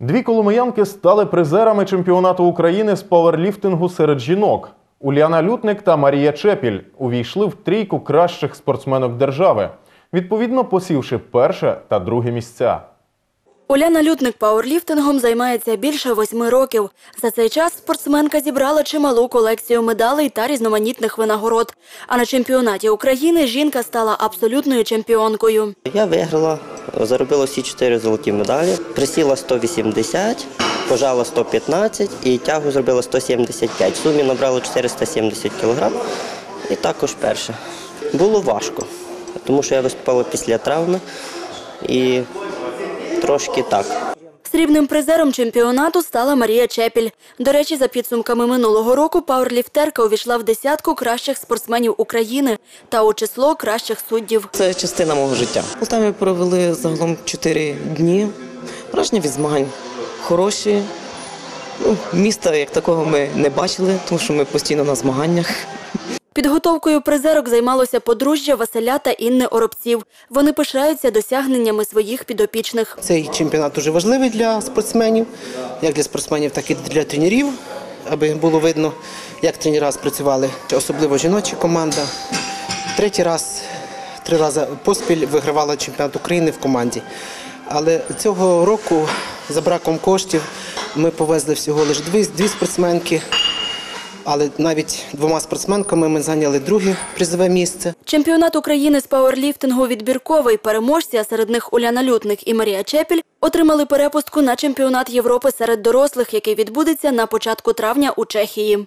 Дві коломиянки стали призерами чемпіонату України з пауерліфтингу серед жінок. Уляна Лютник та Марія Чепіль увійшли в трійку кращих спортсменок держави, відповідно посівши перше та друге місця. Уляна Лютник пауерліфтингом займається більше восьми років. За цей час спортсменка зібрала чималу колекцію медалей та різноманітних винагород. А на чемпіонаті України жінка стала абсолютною чемпіонкою. Я виграла, заробила всі чотири золоті медалі, присіла 180, пожала 115 і тягу зробила 175. В сумі набрала 470 кг і також перше. Було важко, тому що я виступала після травми і трошки так. Срібним призером чемпіонату стала Марія Чепіль. До речі, за підсумками минулого року пауерліфтерка увійшла в десятку кращих спортсменів України та у число кращих суддів. Це частина мого життя. У Полтаві провели загалом 4 дні. Враження від змагань хороші. Ну, міста як такого ми не бачили, тому що ми постійно на змаганнях. Підготовкою призерок займалося подружжя Василя та Інни Оробців. Вони пишаються досягненнями своїх підопічних. Цей чемпіонат дуже важливий для спортсменів, як для спортсменів, так і для тренерів, аби було видно, як тренера спрацювали, особливо жіноча команда. Третій раз, три рази поспіль вигравала чемпіонат України в команді. Але цього року за браком коштів ми повезли всього лише дві, дві спортсменки. Але навіть двома спортсменками ми зайняли друге призове місце. Чемпіонат України з пауерліфтингу відбірковий. Переможці, а серед них Уляна Лютник і Марія Чепіль, отримали перепустку на чемпіонат Європи серед дорослих, який відбудеться на початку травня у Чехії.